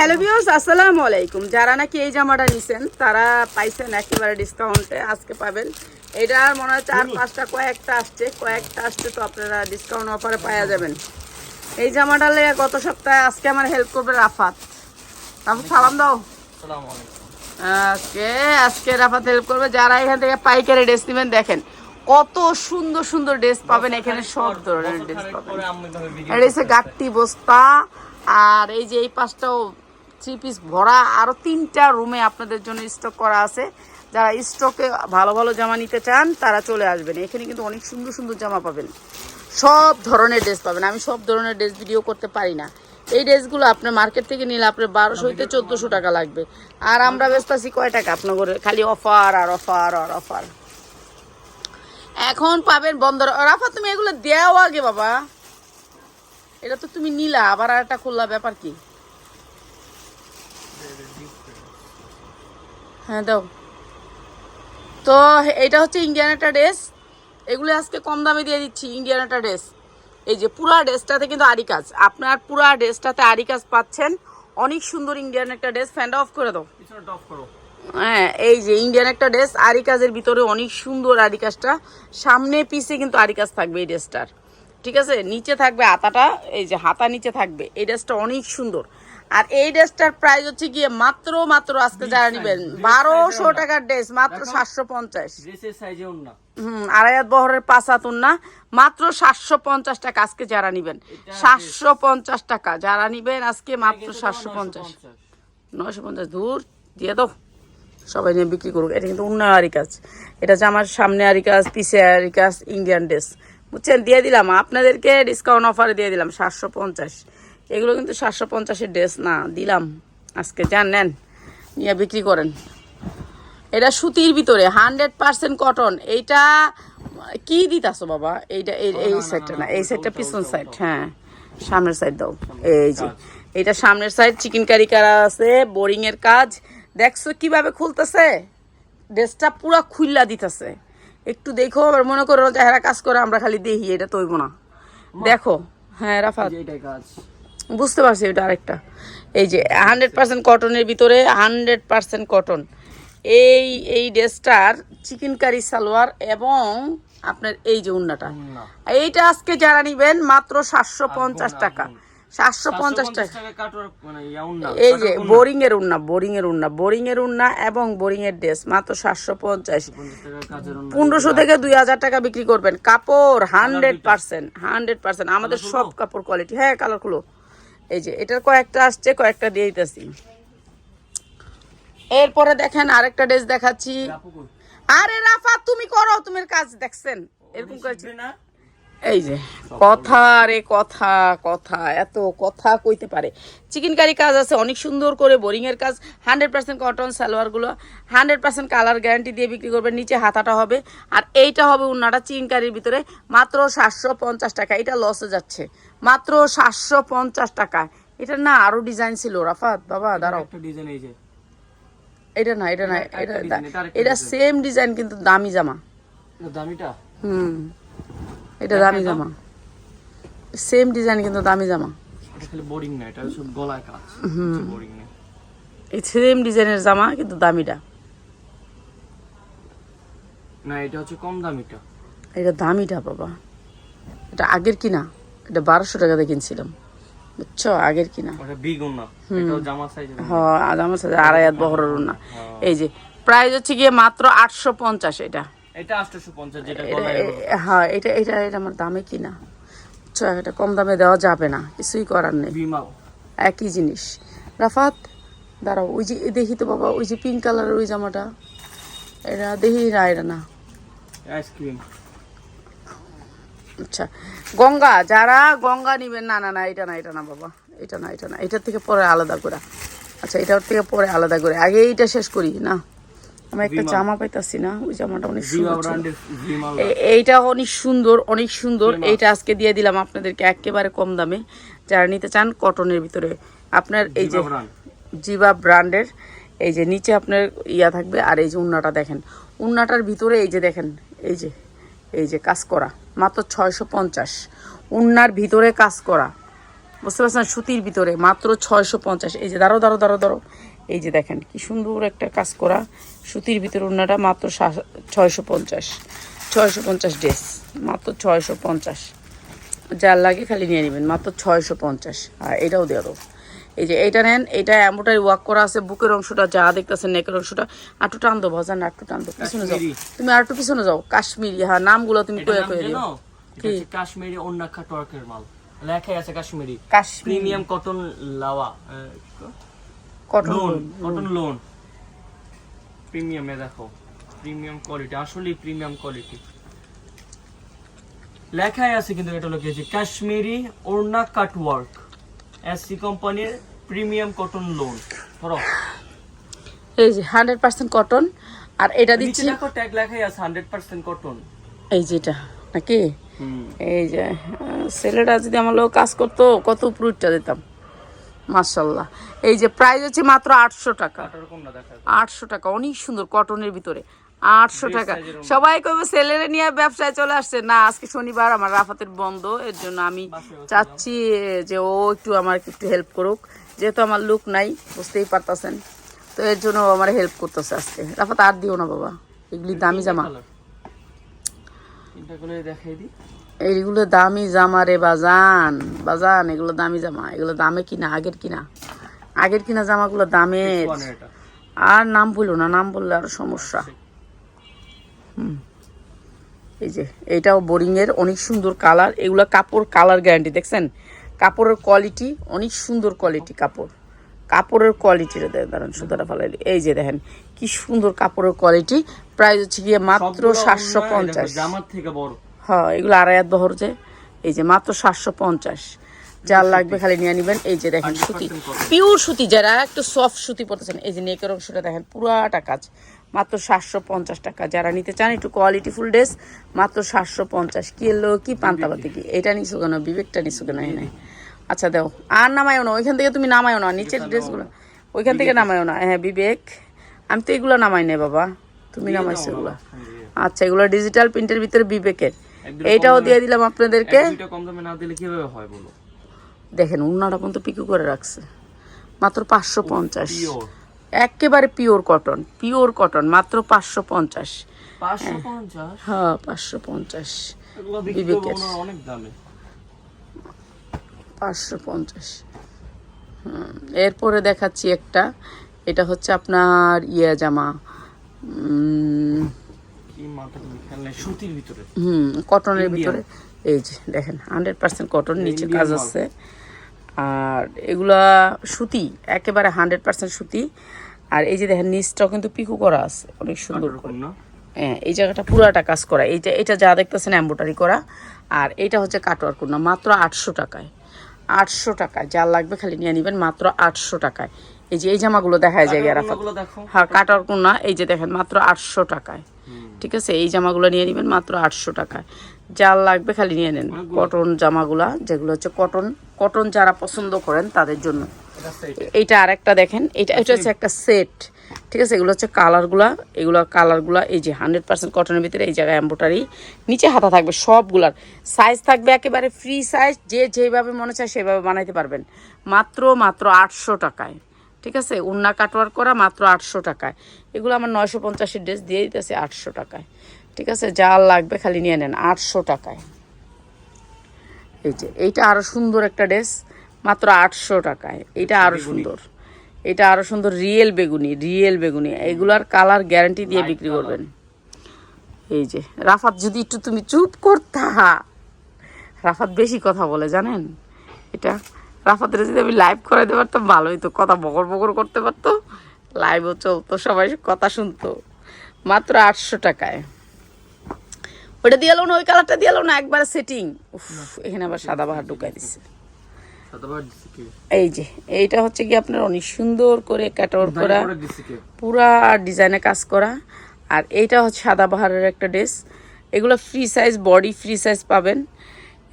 Hello viewers আসসালামু আলাইকুম। যারা নাকি এই জামাটা নিছেন তারা পাইছেন একেবারে ডিসকাউন্টে আজকে পাবেন। এটা মনে হয় চার পাঁচটা কয়েকটা আসছে। কয়েকটা আসছে তো আপনারা ডিসকাউন্ট অফারে পাওয়া যাবেন। এই জামাটা লেগে গত সপ্তাহে আজকে আমার হেল্প করবে রাফাত। রাফাত সালাম দাও। আজকে আজকে রাফাত হেল্প করবে। যারা এখান থেকে পাইকারি ড্রেস নেবেন দেখেন কত সুন্দর সুন্দর ড্রেস পাবেন। এখানে সব ধরনের ড্রেস পাবেন। এটা হচ্ছে গাট্টি বস্তা। আর এই যে এই পাঁচটাও থ্রি পিস ভরা আরও তিনটা রুমে আপনাদের জন্য স্টক করা আছে। যারা স্টকে ভালো ভালো জামা নিতে চান তারা চলে আসবেন। এখানে কিন্তু অনেক সুন্দর সুন্দর জামা পাবেন। সব ধরনের ড্রেস পাবেন। আমি সব ধরনের ড্রেস ভিডিও করতে পারি না। এই ড্রেসগুলো আপনার মার্কেট থেকে নিলে আপনার বারোশো হইতে চোদ্দোশো টাকা লাগবে। আর আমরা ব্যস্ত আছি কয় টাকা? আপনার খালি অফার আর অফার আর অফার এখন পাবেন বন্দর। রাফা তুমি এগুলো দেও আগে বাবা। এটা তো তুমি নিলা আবার আর একটা খুললা ব্যাপার কি? হ্যাঁ দাও। তো এটা হচ্ছে ইন্ডিয়ান একটা ড্রেস এগুলো আজকে কম দামে দিয়ে দিচ্ছি ইন্ডিয়ান একটা ড্রেস এই যে পুরা ড্রেসটাতে কিন্তু আরি কাজ আপনার পুরা ড্রেসটাতে আরি কাজ পাচ্ছেন। অনেক সুন্দর ইন্ডিয়ান একটা ড্রেস ফ্যানটা অফ করে দাও। হ্যাঁ এই যে ইন্ডিয়ান একটা ড্রেস আরি কাজের ভিতরে অনেক সুন্দর আরি কাজটা সামনে পিছে কিন্তু আরি কাজ থাকবে এই ড্রেসটার ঠিক আছে? নিচে থাকবে আতাটা এই যে হাতা নিচে থাকবে। এই ড্রেসটা অনেক সুন্দর। আর এই ড্রেসটার প্রাইস হচ্ছে গিয়ে মাত্র মাত্র আজকে যারা নেবেন বারোশো টাকার ড্রেস মাত্র সাতশো পঞ্চাশ। হুম আড়াইয়াত বহরের পাঁচ হাতুন না মাত্র সাতশো পঞ্চাশ টাকা আজকে যারা নিবেন। সাতশো পঞ্চাশ টাকা যারা নিবেন আজকে মাত্র সাতশো পঞ্চাশ। নয়শো পঞ্চাশ। দূর দিয়ে দাও। সবাই নিয়ে বিক্রি করুক। এটা কিন্তু অন্য আরি কাজ এটা হচ্ছে আমার সামনে আরি কাজ পিছে আরি কাজ ইন্ডিয়ান ড্রেস বুঝছেন? দিয়ে দিলাম। আপনাদেরকে ডিসকাউন্ট অফারে দিয়ে দিলাম সাতশো পঞ্চাশ। এগুলো কিন্তু সাতশো পঞ্চাশের ড্রেস না দিলাম। আজকে যান নেন নিয়ে বিক্রি করেন। এটা সুতির ভিতরে হান্ড্রেড পার্সেন্ট কটন। এইটা কি দিতাছো বাবা? এইটা এই এই সাইডটা না এই সাইডটা পিছন সাইড হ্যাঁ সামনের সাইড দাও। এই যে এটা সামনের সাইড চিকেন কারি করা আছে বোরিং এর কাজ। দেখছ কীভাবে খুলতেছে? ড্রেসটা পুরা খুললা দিতেছে। একটু দেখো আবার মনে করো যারা কাজ করে আমরা খালি দেখি এটা তৈব না। দেখো হ্যাঁ রাফাত। কাজ। বুঝতে পারছি এটা আরেকটা। এই যে হান্ড্রেড পার্সেন্ট কটনের ভিতরে হান্ড্রেড পার্সেন্ট কটন এই এই ড্রেসটার চিকেন কারি সালোয়ার এবং আপনার এই যে উন্নাটা। এইটা আজকে যারা নিবেন মাত্র সাতশো পঞ্চাশ টাকা। সাতশো পঞ্চাশ টাকা। মানে এই যে বোরিং এর উন্না বোরিং এর উন্না বোরিং এর উন্না এবং বোরিং এর ড্রেস মাত্র সাতশো পঞ্চাশ। পনেরোশো থেকে দুই হাজার টাকা বিক্রি করবেন। কাপড় হান্ড্রেড পার্সেন্ট হান্ড্রেড পার্সেন্ট আমাদের সব কাপড় কোয়ালিটি হ্যাঁ কালারগুলো এই যে এটার কয়েকটা আসছে কয়েকটা দিয়ে দিতেছি। এরপরে দেখেন আরেকটা ড্রেস দেখাচ্ছি। আরে রাফা তুমি করো তুমি কাজ দেখছেন। এরকম করেছি। না? এই যে কথা রে কথা কথা এত কথা কইতে পারে। চিকেন কারি কাজ আছে অনেক সুন্দর করে বোরিং এর কাজ হান্ড্রেড পার্সেন্ট কটন সালোয়ারগুলো হান্ড্রেড পার্সেন্ট কালার গ্যারান্টি দিয়ে বিক্রি করবেন নিচে হাতাটা হবে আর এইটা হবে উন্নাটা চিকেন কারির ভিতরে মাত্র সাতশো পঞ্চাশ টাকা এটা লসে যাচ্ছে। মাত্র সাতশো পঞ্চাশ টাকা। এটা না আরও ডিজাইন ছিল রাফাত বাবা দাঁড়াও। ডিজাইন এই যে। এটা না এটা না এটা এটা। সেম ডিজাইন কিন্তু দামি জামা। দামিটা? হুম। এটা দামি জামা। সেম ডিজাইন কিন্তু দামি জামা। এটা খালি বোরিং না এটা সব গলায় কাজ। বোরিং না। এই সেম ডিজাইনের জামা কিন্তু দামিটা। না এটা হচ্ছে কম দামিটা। এটা দামিটা বাবা। এটা আগের কিনা? এটা বারোশো টাকাতে কিনছিলাম। বুঝছ? আগের কিনা। জামা হ্যাঁ আড়াই হাত বহরের না এই যে প্রাইস হচ্ছে গিয়ে মাত্র আটশো পঞ্চাশ এটা। এটা 850 যেটা হ্যাঁ। এটা এটা এটা আমার দামে কিনা? বুঝছ এটা কম দামে দেওয়া যাবে না কিছুই করার নেই। একই জিনিস। রাফাত দাঁড়াও ওই যে দেখি তো বাবা ওই যে পিঙ্ক কালারের ওই জামাটা। এটা দেখি না এটা না। আইসক্রিম আচ্ছা গঙ্গা যারা গঙ্গা নিবেন না না না এটা না এটা না বাবা এটা না এটা না এটার থেকে পরে আলাদা করে। আচ্ছা এটার থেকে পরে আলাদা করে। আগে এইটা শেষ করি না? আমি একটা জামা পাইতাছি না ওই জামাটা অনেক সুন্দর এইটা অনেক সুন্দর অনেক সুন্দর। এইটা আজকে দিয়ে দিলাম আপনাদেরকে একেবারে কম দামে। যারা নিতে চান কটনের ভিতরে আপনার এই যে জিবা ব্র্যান্ডের এই যে নিচে আপনার ইয়া থাকবে আর এই যে উন্নাটা দেখেন। উন্নাটার ভিতরে এই যে দেখেন এই যে এই যে কাজ করা মাত্র ছয়শো পঞ্চাশ। উন্নার ভিতরে কাজ করা বুঝতে পারছেন? সুতির ভিতরে মাত্র ছয়শো পঞ্চাশ। এই যে দাঁড়ো দাঁড়ো দাঁড়ো দাঁড়ো এই যে দেখেন কি সুন্দর একটা কাজ করা। সুতির ভিতরে ওনাটা মাত্র ছয়শো পঞ্চাশ। ছয়শো পঞ্চাশ ড্রেস মাত্র ছয়শো পঞ্চাশ। যার লাগে খালি নিয়ে নেবেন মাত্র ছয়শো পঞ্চাশ। আর এটাও দিয়ে দেবো। এই যে এইটা নেন এটা এমনটাই ওয়ার্ক করা আছে বুকের অংশটা যা দেখতেছেন নেকের অংশটা। আটটু টান দো ভজান আটটু টান দো পিছনে যাও। তুমি আর একটু পিছনে যাও কাশ্মীরি। হ্যাঁ নামগুলো তুমি কয়ে কয়ে দিও। কি? কাশ্মীরি অন্যাক্ষা টর্কের মাল। লেখাই আছে কাশ্মীরি। কাশ্মীরি। প্রিমিয়াম কটন লাওয়া কটন কটন লোন প্রিমিয়ামে দেখো। প্রিমিয়াম কোয়ালিটি আসলেই প্রিমিয়াম কোয়ালিটি লেখাই আছে কিন্তু এটা লিখেছে কাশ্মীরি ওড়না কাট ওয়ার্ক এসসি কোম্পানির প্রিমিয়াম কটন লোন ধরো। এই যে হান্ড্রেড পার্সেন্ট কটন আর এটা দিচ্ছি দেখো ট্যাগ লেখাই আছে হান্ড্রেড পার্সেন্ট কটন এই যেটা নাকি? এই যে ছেলেটা যদি আমার লোক কাজ করতো কত উপরটা দিতাম। মার্শাল্লাহ এই যে প্রাইস হচ্ছে মাত্র আটশো টাকা। আটশো টাকা অনেক সুন্দর কটনের ভিতরে। আটশো টাকা। সবাই কবে ছেলেরে নিয়ে ব্যবসায় চলে আসছে। না আজকে শনিবার আমার রাফাতের বন্ধ এর জন্য আমি চাচ্ছি যে ও একটু আমার একটু হেল্প করুক। যেহেতু আমার লোক নাই বুঝতেই পারতাছেন। তো এর জন্য আমার হেল্প করতেছে আজকে। রাফাত আর দিও না বাবা এগুলি দামি জামা। দেখাই দিই এইগুলো দামি জামা রে বাজান। বাজান এগুলো দামি জামা। এগুলো দামে কিনা? আগের কিনা? আগের কিনা জামাগুলো দামের। আর নাম বলল না নাম বললে আরও সমস্যা। হুম। এই যে এইটাও বোরিং এর অনেক সুন্দর কালার। এগুলো কাপড় কালার গ্যারান্টি দেখছেন? কাপড়ের কোয়ালিটি অনেক সুন্দর কোয়ালিটি কাপড়। কাপড়ের কোয়ালিটিটা দেখেন দাঁড়ান সুতরাং ফালাই এই যে দেখেন কি সুন্দর কাপড়ের কোয়ালিটি। প্রাইস হচ্ছে গিয়ে মাত্র সাতশো পঞ্চাশ। জামার থেকে বড়। হ্যাঁ এগুলো আড়াই হাত বহর যে। এই যে মাত্র সাতশো পঞ্চাশ। যার লাগবে খালি নিয়ে নেবেন। এই যে দেখেন 100% সুতি পিওর সুতি যারা একটু সফট সুতি পড়তেছেন এই যে নেকের অংশটা দেখেন পুরাটা কাজ। মাত্র সাতশো পঞ্চাশ টাকা। যারা নিতে চান একটু কোয়ালিটি ফুল ড্রেস মাত্র সাতশো পঞ্চাশ। কি এলো কি পান্তাবাতি কি? এটা নিছো কেন? বিবেকটা নিছো কেন এই নাই আচ্ছা দাও। আর নামায়ও না ওইখান থেকে তুমি নামায়ও না। নিচের ড্রেসগুলো ওইখান থেকে নামায়ও না। হ্যাঁ বিবেক। আমি তো এগুলো নামাই নাই বাবা। তুমি নামাইছো এগুলো। আচ্ছা এগুলো ডিজিটাল প্রিন্টের ভিতরে বিবেকের। এইটাও দিয়ে দিলাম আপনাদেরকে। কম দামে না দিলে কীভাবে হয় বলো? দেখেন উন্নাটা পর্যন্ত পিকু করে রাখছে। মাত্র পাঁচশো পঞ্চাশ। একেবারে পিওর কটন পিওর কটন মাত্র পাঁচশো পঞ্চাশ। হ্যাঁ পাঁচশো পঞ্চাশ। বিবেকের। পাঁচশো পঞ্চাশ। হুম, এরপরে দেখাচ্ছি একটা। এটা হচ্ছে আপনার ইয়া জামা। হুম কটনের. ভিতরে। এই যে দেখেন হান্ড্রেড পার্সেন্ট কটন নিচে কাজ আছে। আর এগুলা সুতি একেবারে হান্ড্রেড পার্সেন্ট সুতি। আর এই যে দেখেন নিচটাও কিন্তু পিকু করা আছে অনেক সুন্দর হ্যাঁ এই জায়গাটা পুরাটা কাজ করা। এটা যা দেখতেছেন এম্বোটারি করা। আর এটা হচ্ছে কাটোয়ার কুন্না মাত্র আটশো টাকায়। আটশো টাকায় যা লাগবে খালি নিয়ে নেবেন মাত্র আটশো টাকায়। এই যে এই জামাগুলো দেখা। যায় হ্যাঁ কাটার কুন্না এই যে দেখেন মাত্র আটশো টাকায়। ঠিক আছে এই জামাগুলো নিয়ে নেবেন মাত্র আটশো টাকায়। যা লাগবে খালি নিয়ে নেন। কটন জামাগুলা যেগুলো হচ্ছে কটন কটন যারা পছন্দ করেন তাদের জন্য। এইটা আরেকটা দেখেন এটা এটা হচ্ছে একটা সেট ঠিক আছে এগুলো হচ্ছে কালারগুলা এগুলো কালারগুলা এই যে হান্ড্রেড পার্সেন্ট কটনের ভিতরে এই জায়গায় এম্বোটারি নিচে হাতা থাকবে সবগুলার। সাইজ থাকবে একেবারে ফ্রি সাইজ যে যেভাবে মনে চায় সেভাবে বানাইতে পারবেন। মাত্র মাত্র আটশো টাকায়। ঠিক আছে? উন্না কাটওয়ার করা মাত্র আটশো টাকায়। এগুলো আমার নয়শো পঞ্চাশের ড্রেস দিয়ে দিতেছে আটশো টাকায়। ঠিক আছে? যা লাগবে খালি নিয়ে নেন আটশো টাকায়। এই যে এইটা আরও সুন্দর একটা ড্রেস মাত্র আটশো টাকায়। এটা আরও সুন্দর। এটা আরও সুন্দর রিয়েল বেগুনি রিয়েল বেগুনি। এগুলার কালার গ্যারান্টি দিয়ে বিক্রি করবেন। এই যে রাফাত যদি একটু তুমি চুপ করতা। রাফাত বেশি কথা বলে জানেন? এটা রাফাতের যদি আমি লাইভ করে দিতে পারতাম ভালোই তো কথা বকর বকর করতে পারতো। লাইভও চলতো সবাই কথা শুনতো। মাত্র আটশো টাকায়। ওটা দিয়ে না ওই কালারটা দিয়ে না একবারে সেটিং উফ এখানে আবার সাদা বাহার ঢুকাই দিচ্ছে দিছে এই যে এইটা হচ্ছে কি আপনার অনেক সুন্দর করে ক্যাটার করা পুরা ডিজাইনে কাজ করা। আর এইটা হচ্ছে সাদা বাহারের একটা ড্রেস এগুলো free size body free size পাবেন।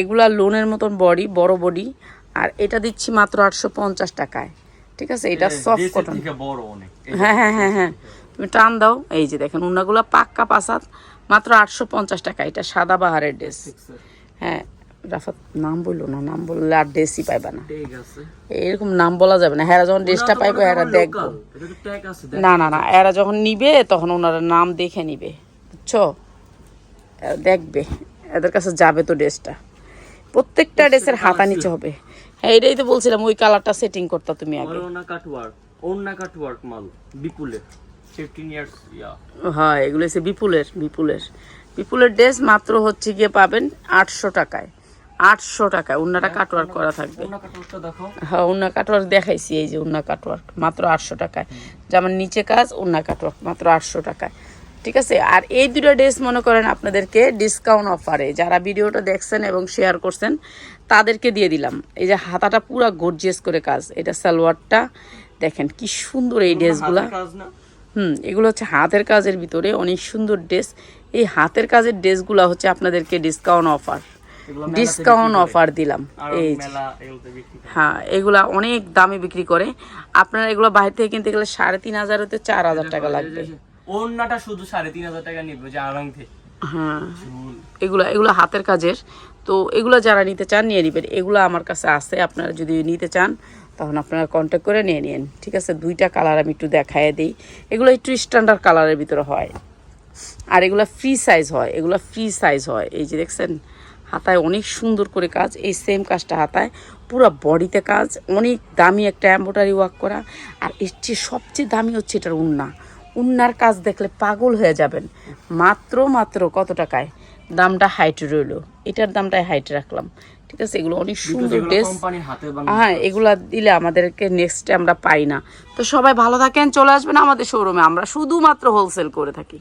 এগুলা লোনের মতন বডি বড় বডি আর এটা দিচ্ছি মাত্র আটশো পঞ্চাশ টাকায়। ঠিক আছে? এটা সফট কটন হ্যাঁ হ্যাঁ হ্যাঁ হ্যাঁ। তুমি টান দাও। এই যে দেখেন উন্নাগুলো পাক্কা পাসাদ। মাত্র আটশো পঞ্চাশ টাকা। এটা সাদা বাহারের ড্রেস। হ্যাঁ রাফাত নাম বলল না নাম বললে আর ড্রেসই পাইবা না। এরকম নাম বলা যাবে না। হ্যাঁ যখন ড্রেসটা পাইবো দেখব। তো ট্যাগ আছে না না না। এরা যখন নিবে তখন ওনারা নাম দেখে নিবে। বুঝছ? দেখবে। এদের কাছে যাবে তো ড্রেসটা। প্রত্যেকটা ড্রেসের হাতা নিচে হবে। হ্যাঁ এটাই তো বলছিলাম ওই কালারটা সেটিং করতা তুমি আগে। অরুণা কাট ওয়ার্ক ওড়না কাট ওয়ার্ক মাল বিপুলের। 15 ইয়ার্স ইয়া হ্যাঁ এগুলো হচ্ছে বিপুলের বিপুলের। বিপুলের ড্রেস মাত্র হচ্ছে গিয়ে পাবেন আটশো টাকায়। আটশো টাকায় উন্নাটা কাটওয়ার্ক করা থাকবে। ওড়না কাট হ্যাঁ উন্না কাটওয়ার্ক দেখাইছি এই যে উন্না কাটওয়ার্ক মাত্র আটশো টাকায়। যেমন নিচে কাজ উন্না কাটওয়ার্ক মাত্র আটশো টাকায়। ঠিক আছে? আর এই দুটো ড্রেস মনে করেন আপনাদেরকে ডিসকাউন্ট অফারে যারা ভিডিওটা দেখছেন এবং শেয়ার করছেন তাদেরকে দিয়ে দিলাম। এই যে হাতাটা পুরো গর্জিয়াস করে কাজ। এটা সালোয়ারটা দেখেন কি সুন্দর এই ড্রেসগুলা হুম এগুলো হচ্ছে হাতের কাজের ভিতরে অনেক সুন্দর ড্রেস এই হাতের কাজের ড্রেসগুলো হচ্ছে আপনাদেরকে ডিসকাউন্ট অফার ডিসকাউন্ট অফার দিলাম। এই। হ্যাঁ এগুলা অনেক দামে বিক্রি করে। আপনারা এগুলো বাইরে থেকে কিনতে গেলে সাড়ে তিন হাজার হতে চার হাজার টাকা লাগবে। ওড়নাটা শুধু সাড়ে তিন হাজার টাকা নিবে যে আড়ং থেকে। হ্যাঁ এগুলা, এগুলো হাতের কাজের। তো এগুলো যারা নিতে চান, নিয়ে নেবেন। এগুলো আমার কাছে আছে। আপনারা যদি নিতে চান, তখন আপনারা কন্ট্যাক্ট করে নিয়ে নিন। ঠিক আছে? দুইটা কালার আমি একটু দেখায় দিই। এগুলো একটু স্ট্যান্ডার্ড কালারের ভিতরে হয়। আর এগুলো ফ্রি সাইজ হয়। এগুলো ফ্রি সাইজ হয়। এই যে দেখছেন? হাতায় অনেক সুন্দর করে কাজ। এই সেম কাজটা হাতায়। পুরো বডিতে কাজ। অনেক দামি একটা এম্ব্রয়ডারি ওয়ার্ক করা। আর এর চেয়ে সবচেয়ে দামি হচ্ছে এটার উন্না। উন্নার কাজ দেখলে পাগল হয়ে যাবেন। মাত্র মাত্র কত টাকায়? দামটা হাইট রইল। এটার দামটাই হাইট রাখলাম। ঠিক আছে এগুলো অনেক সুন্দর ড্রেস। হ্যাঁ এগুলা দিলে আমাদেরকে নেক্সট আমরা পাই না। তো সবাই ভালো থাকেন চলে আসবেন আমাদের শোরুমে আমরা শুধুমাত্র হোলসেল করে থাকি।